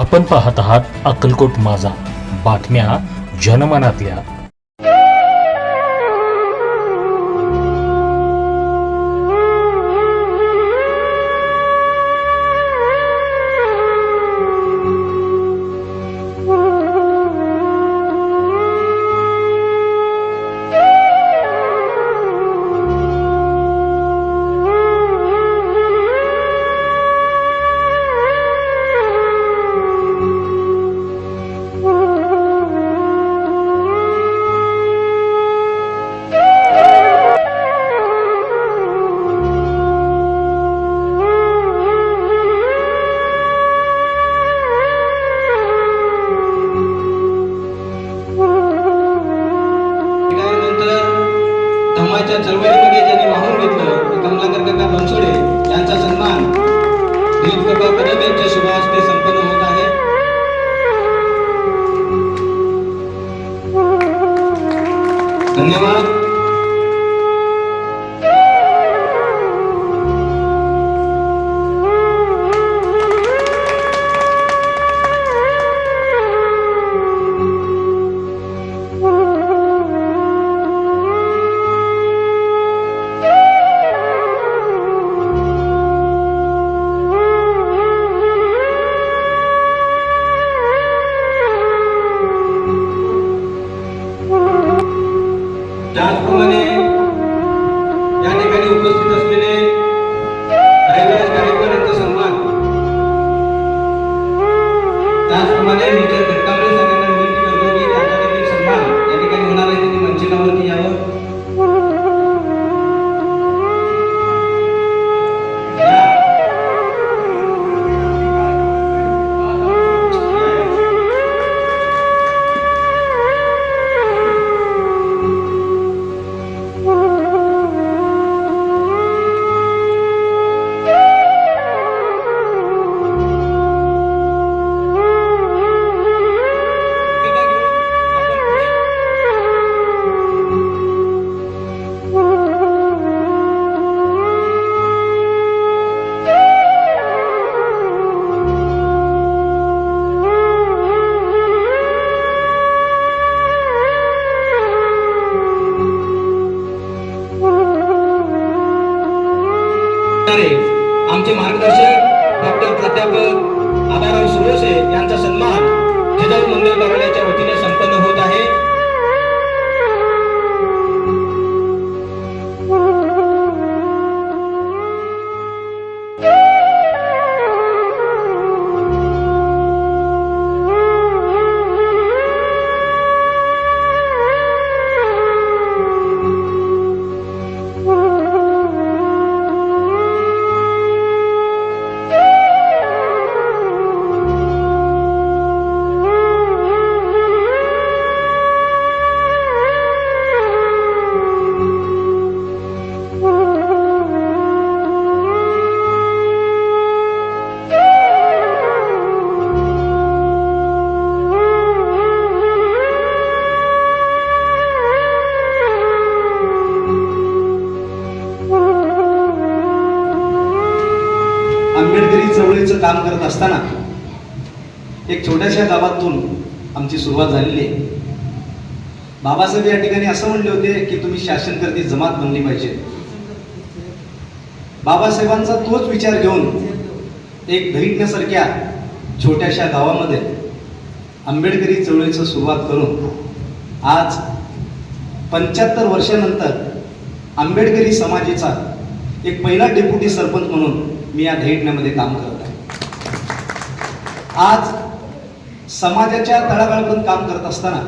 आपण पाहत आहात अक्कलकोट माझा. बातम्या जनमनातल्या. धम्माच्या चळवळीमध्ये ज्यांनी वाहून घेतलं कमलाकर काका बनसोडे यांचा सन्मान. दिलीप काका कदम यांच्या शुभ हस्ते संपन्न होत आहे. धन्यवाद. आमचे मार्गदर्शक डॉक्टर प्राध्यापक असताना एक छोट्याशा गावातून आमची सुरुवात झालेली आहे. बाबासाहेब या ठिकाणी असं म्हणले होते की तुम्ही शासनकर्ती जमात बनली पाहिजे. बाबासाहेबांचा तोच विचार घेऊन एक धैर्यसारख्या छोट्याशा गावामध्ये आंबेडकरी चळवळीचं सुरुवात करून आज पंच्याहत्तर वर्षानंतर आंबेडकरी समाजाचा एक पहिला डेप्युटी सरपंच म्हणून मी या धैर्यमध्ये काम करतो आज समाजाच्या तळागाळातून काम करत असताना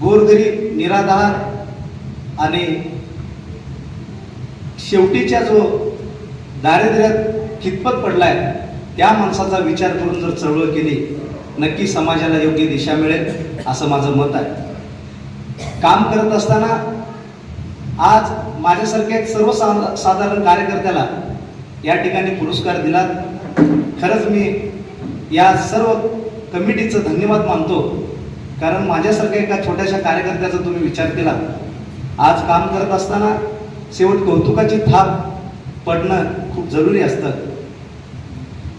गोरगरीब निराधार आणि शेवटीच्या जो दारिद्र्यात कितपत पडलाय त्या माणसाचा विचार करून जर चळवळ केली नक्की समाजाला योग्य दिशा मिळेल असं माझं मत आहे. काम करत असताना आज माझ्यासारख्या एक सर्वसाधारण कार्यकर्त्याला या ठिकाणी पुरस्कार दिला खरंच मी या सर्व कमिटीचं धन्यवाद मानतो. कारण माझ्यासारख्या एका छोट्याशा कार्यकर्त्याचा तुम्ही विचार केला. आज काम करत असताना शेवट कौतुकाची थाप पडणं खूप जरुरी असतं.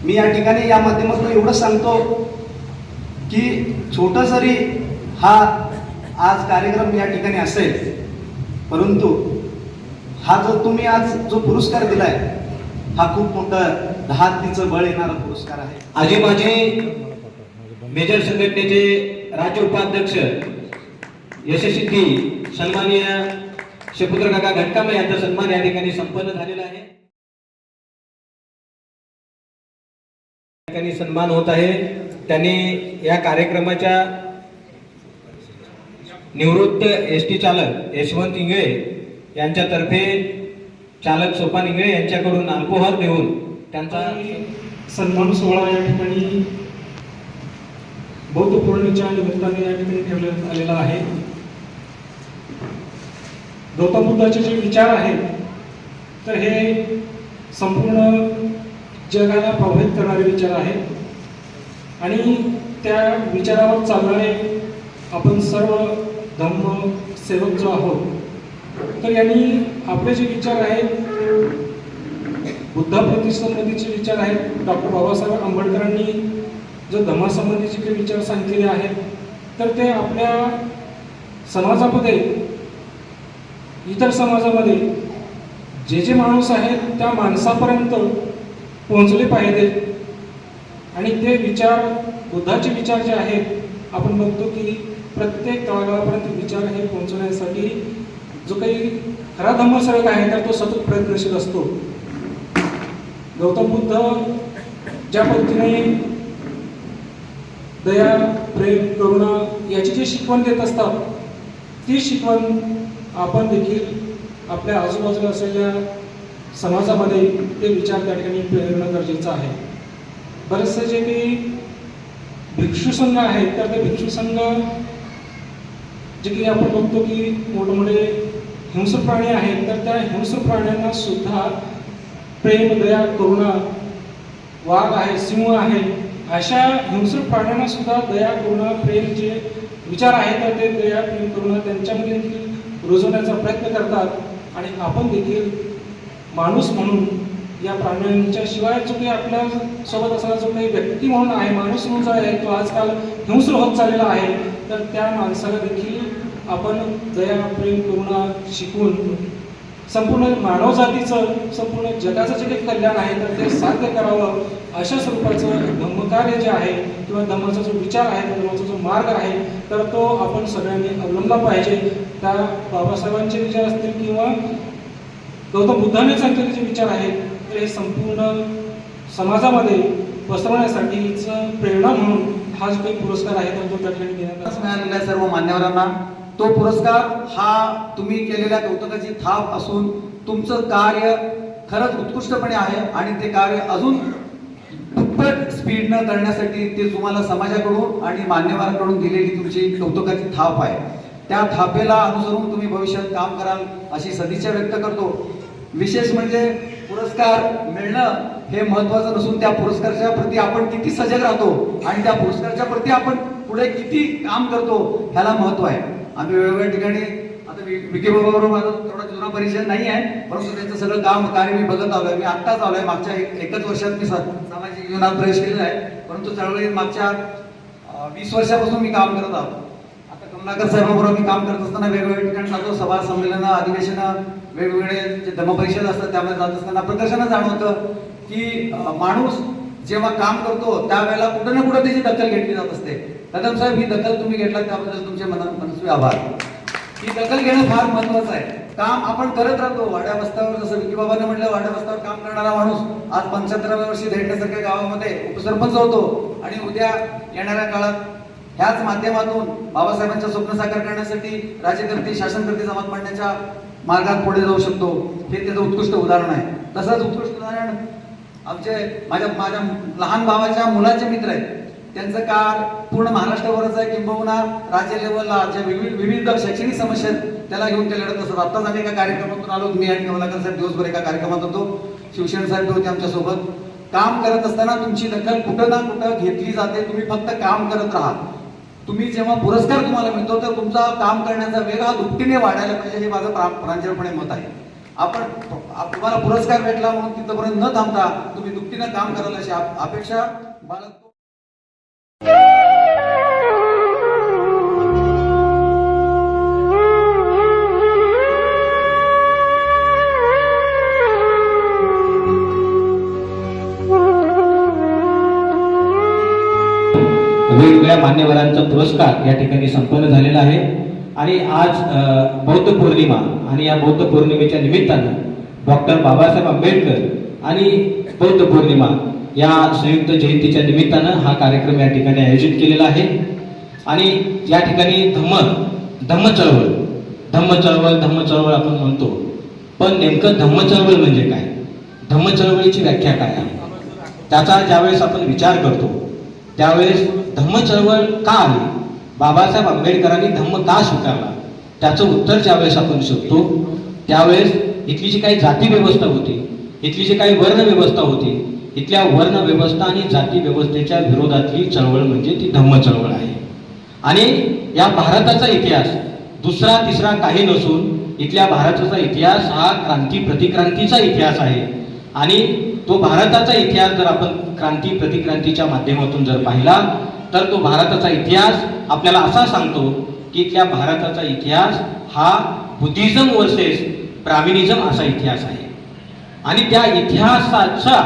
मी या ठिकाणी या माध्यमातून एवढं सांगतो की छोटं जरी हा आज कार्यक्रम या ठिकाणी असेल. परंतु हा जो तुम्ही आज जो पुरस्कार दिलाय हा खूप मोठा दहा तिचं बळ येणारा पुरस्कार आहे. आजी माझे मेजर संघटनेचे राज्य उपाध्यक्ष यशस्वी सन्माननीय शपुत्र काका घटकामे यांचा सन्मान या ठिकाणी संपन्न झालेला आहे. या ठिकाणी सन्मान होत आहे. त्यांनी या कार्यक्रमाच्या निवृत्त एस टी चालक यशवंत इंगळे यांच्यातर्फे चालक सोपान इंगळे यांच्याकडून अल्पोहार देऊन त्यांचा सन्मान सोहळा या ठिकाणी बौद्ध पौर्णिमेच्या निमित्ताने या ठिकाणी ठेवण्यात आलेला आहे. गौतम बुद्धाचे जे विचार आहेत तर हे संपूर्ण जगाला प्रभावित करणारे विचार आहेत. आणि त्या विचारावर चालणारे आपण सर्व धर्म सेवक जो आहोत तर यांनी आपले जे विचार आहेत बुद्धा संबंधीचे विचार आहेत. डॉक्टर बाबासाहेब आंबेडकरांनी जो धर्मासंबंधीचे काही विचार सांगितलेले आहेत तर ते आपल्या समाजामध्ये इतर समाजामध्ये जे जे माणूस आहेत त्या माणसापर्यंत पोहोचले पाहिजेत आणि ते विचार बुद्धाचे विचार जे आहेत आपण बघतो की प्रत्येक तळागाळापर्यंत विचार हे पोहोचण्यासाठी जो काही खरा धर्मसेवक आहे तर तो सतत प्रयत्नशील असतो. गौतम बुद्ध ज्या पद्धतीने दया प्रेम करुणा याची जी शिकवण देत असतात ती शिकवण आपण देखील आपल्या आजूबाजूला असलेल्या समाजामध्ये ते विचार त्या ठिकाणी प्रेरणं गरजेचं आहे. बरेचसे जे काही भिक्षू संघ आहेत तर ते भिक्षू संघ जे की आपण बघतो की मोठमोठे हिंसक प्राणी आहेत तर त्या हिंसक प्राण्यांना सुद्धा प्रेम दया करुणा वाघ आहे सिंह आहे अशा हिंस्र प्राण्यांना सुद्धा दया करुणा प्रेम जे विचार आहेत तर ते दया प्रेम करुणा त्यांच्यामध्ये देखील रुजवण्याचा प्रयत्न करतात. आणि आपण देखील माणूस म्हणून या प्राण्यांच्या शिवाय जो काही आपल्यासोबत असणारा जो काही व्यक्ती म्हणून आहे माणूस म्हणून जो आहे तो आजकाल हिंस्र होत चाललेला आहे तर त्या माणसाला देखील आपण दया प्रेम करुणा शिकवून संपूर्ण मानव जातीचं संपूर्ण जगाचं जे काही कल्याण आहे तर ते साध्य करावं अशा स्वरूपाचं धम्मकार्य जे आहे किंवा धम्माचा जो विचार आहे धर्माचा जो मार्ग आहे तर तो आपण सगळ्यांनी अवलंबला पाहिजे. त्या बाबासाहेबांचे विचार असतील किंवा गौतम बुद्धाने सांगितलेले जे विचार आहेत तर हे संपूर्ण समाजामध्ये पसरवण्यासाठीच प्रेरणा म्हणून हा जो काही पुरस्कार आहे तर तो त्या ठिकाणी देण्यात मिळालेल्या सर्व मान्यवरांना. तो पुरस्कार हा तुम्ही केलेल्या कौतुकाची थाप असून तुमचं कार्य खरंच उत्कृष्टपणे आहे आणि ते कार्य अजून दुप्पट स्पीडनं करण्यासाठी ते तुम्हाला समाजाकडून आणि मान्यवरांकडून दिलेली तुमची कौतुकाची थाप आहे. त्या थापेला अनुसरून तुम्ही भविष्यात काम कराल अशी सदिच्छा व्यक्त करतो. विशेष म्हणजे पुरस्कार मिळणं हे महत्वाचं नसून त्या पुरस्काराच्या प्रती आपण किती सजग राहतो आणि त्या पुरस्काराच्या प्रती आपण पुढे किती काम करतो ह्याला महत्त्व आहे. आम्ही वेगवेगळ्या ठिकाणी आता विके विखे बाबाबरोबर माझा थोडा जुना परिचय नाही आहे परंतु त्यांचं सगळं काम कार्य मी बघत आलोय. मी आत्ताच आलोय. मागच्या एक- एकच वर्षात मी सामाजिक जीवनात प्रवेश केलेला आहे. परंतु चळवळीत मागच्या वीस वर्षापासून मी काम करत आहोत आता कमलाकर साहेबांबरोबर मी काम करत असताना वेगवेगळ्या ठिकाणी जातो. सभा संमेलनं अधिवेशनं वेगवेगळे जे धर्मपरिषद असतात त्यामध्ये जात असताना प्रदर्शनं जाणवतं की माणूस जेव्हा काम करतो त्यावेळेला कुठं ना कुठं त्याची दखल घेतली जात असते. कदम साहेब ही दखल तुम्ही घेतला त्याबद्दल तुमचे मनात मनस्वी आभार. ही दखल घेणं फार महत्वाचं आहे. काम आपण करत राहतो. वाड्या वस्तावर जसं विकी बाबांनी म्हटलं वाड्या वस्तावर काम करणारा माणूस आज पंच्याहत्तराव्या वर्षी धेटण्यासारख्या गावामध्ये उपसरपंच होतो. आणि उद्या येणाऱ्या काळात ह्याच माध्यमातून बाबासाहेबांच्या स्वप्न साकार करण्यासाठी राज्यकर्ते शासनकर्ते जमात मांडण्याच्या मार्गात पुढे जाऊ शकतो. हे त्याचं उत्कृष्ट उदाहरण आहे. तसंच उत्कृष्ट उदाहरण आमचे माझ्या माझ्या लहान भावाच्या मुलाचे मित्र आहेत. त्यांचं कार पूर्ण महाराष्ट्रावरच आहे किंबहुना राज्य लेवलला ज्या विविध विविध शैक्षणिक समस्या त्याला घेऊन ते लढत असतात. आत्ताच आम्ही एका कार्यक्रमातून आलो मी आणि कमलाकर साहेब दिवसभर एका कार्यक्रमात होतो. शिवसेना साहेब होते आमच्यासोबत. काम करत असताना तुमची दखल कुठं ना कुठं घेतली जाते. तुम्ही फक्त काम करत राहा. तुम्ही जेव्हा पुरस्कार तुम्हाला मिळतो तर तुमचा काम करण्याचा वेग हा दुपटीने वाढायला पाहिजे हे माझं प्रांजळपणे मत आहे. आपण तुम्हाला पुरस्कार भेटला म्हणून तिथपर्यंत न थांबता तुम्ही दुपटीनं काम कराल अशी अपेक्षा बाळगतो. वेगवेगळ्या मान्यवरांचा पुरस्कार या ठिकाणी संपन्न झालेला आहे. आणि आज बौद्ध पौर्णिमा आणि या बौद्ध पौर्णिमेच्या निमित्तानं डॉक्टर बाबासाहेब आंबेडकर आणि बौद्ध पौर्णिमा या संयुक्त जयंतीच्या निमित्तानं हा कार्यक्रम या ठिकाणी आयोजित केलेला आहे. आणि या ठिकाणी धम्म धम्म चळवळ धम्म चळवळ धम्म चळवळ आपण म्हणतो. पण नेमकं धम्म चळवळ म्हणजे काय? धम्म चळवळीची व्याख्या काय आहे? त्याचा ज्यावेळेस आपण विचार करतो त्यावेळेस धम्म चळवळ का आली? बाबासाहेब आंबेडकरांनी धम्म का स्वीकारला? त्याचं उत्तर ज्यावेळेस आपण शोधतो त्यावेळेस इथली जी काही जाती व्यवस्था होती इथली जी काही वर्ण व्यवस्था होती इथल्या वर्ण व्यवस्था आणि जाती व्यवस्थेच्या विरोधातली चळवळ म्हणजे ती धम्म चळवळ आहे. आणि या भारताचा इतिहास दुसरा तिसरा काही नसून इथल्या भारताचा इतिहास हा क्रांती प्रतिक्रांतीचा इतिहास आहे. आणि तो भारताचा इतिहास जर आपण क्रांती प्रतिक्रांतीच्या माध्यमातून जर पाहिला तर तो भारताचा इतिहास आपल्याला असा सांगतो की इथल्या भारताचा इतिहास हा बुद्धिझम वर्सेस ब्राह्मिनिझम असा इतिहास आहे. आणि त्या इतिहासाचा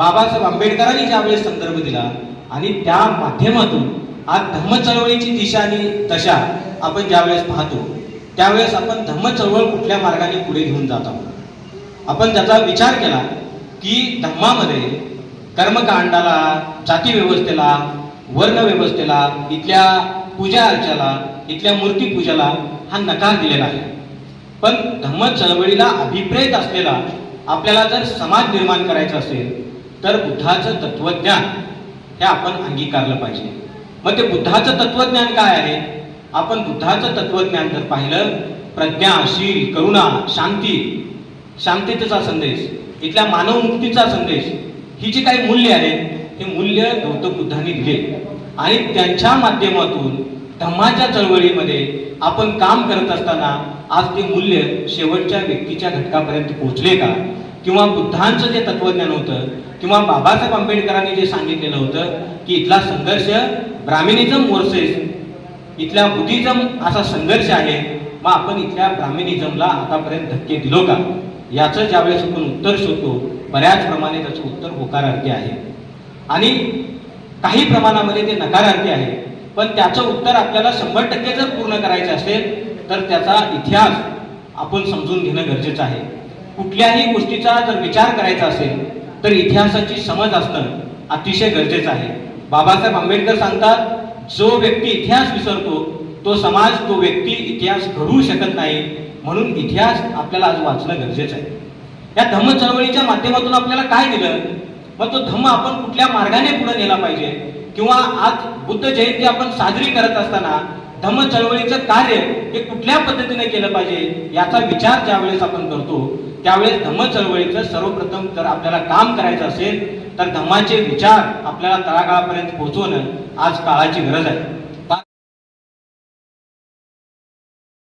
बाबासाहेब आंबेडकरांनी ज्यावेळेस संदर्भ दिला आणि त्या माध्यमातून आज धम्म चळवळीची दिशा आणि दशा आपण ज्यावेळेस पाहतो त्यावेळेस आपण धम्म चळवळ कुठल्या मार्गाने पुढे घेऊन जात आहोत? आपण त्याचा विचार केला की धम्मामध्ये कर्मकांडाला जाती व्यवस्थेला वर्ण व्यवस्थेला इथल्या पूजा अर्चाला इथल्या मूर्तीपूजाला हा नकार दिलेला आहे. पण धम्म चळवळीला अभिप्रेत असलेला आपल्याला जर समाज निर्माण करायचा असेल तर बुद्धाचं तत्वज्ञान हे आपण अंगीकारलं पाहिजे. मग ते बुद्धाचं तत्वज्ञान काय आहे? आपण बुद्धाचं तत्वज्ञान जर पाहिलं प्रज्ञा शील करुणा शांती शांततेचा संदेश इथल्या मानवमुक्तीचा संदेश ही जी काही मूल्य आहेत हे मूल्य गौतम बुद्धांनी दिले. आणि त्यांच्या माध्यमातून धम्माच्या चळवळीमध्ये आपण काम करत असताना आज ते मूल्य शेवटच्या व्यक्तीच्या घटकापर्यंत पोहोचले का? किंवा बुद्धांचं जे तत्वज्ञान होतं किंवा बाबासाहेब आंबेडकरांनी जे सांगितलेलं होतं की इथला संघर्ष ब्राह्मिनिझम वर्सेस इथल्या बुद्धिझम असा संघर्ष आहे मग आपण इथल्या ब्राह्मिनिझमला आतापर्यंत धक्के दिलो का? याचं ज्यावेळेस आपण उत्तर शोधतो बऱ्याच प्रमाणे त्याचं उत्तर होकारार्थी आहे. आणि काही प्रमाणामध्ये ते नकारार्थी आहे. पण त्याचं उत्तर आपल्याला शंभर टक्के जर पूर्ण करायचं असेल तर त्याचा इतिहास आपण समजून घेणं गरजेचं आहे. कुठल्याही गोष्टीचा जर विचार करायचा असेल तर इतिहासाची समज असणं अतिशय गरजेचं आहे. बाबासाहेब आंबेडकर सांगतात जो व्यक्ती इतिहास विसरतो तो समाज तो व्यक्ती इतिहास घडवू शकत नाही. म्हणून इतिहास आपल्याला आज वाचणं गरजेचं आहे. या धम्म चळवळीच्या माध्यमातून आपल्याला काय दिलं? मग तो धम्म आपण कुठल्या मार्गाने पुढे नेला पाहिजे? किंवा आज बुद्ध जयंती आपण साजरी करत असताना धम्म चळवळीचं कार्य हे कुठल्या पद्धतीने केलं पाहिजे? याचा विचार ज्यावेळेस आपण करतो त्यावेळेस धम्म चळवळीचं सर्वप्रथम जर आपल्याला काम करायचं असेल तर धम्माचे विचार आपल्याला तळागाळापर्यंत पोहोचवणं आज काळाची गरज आहे.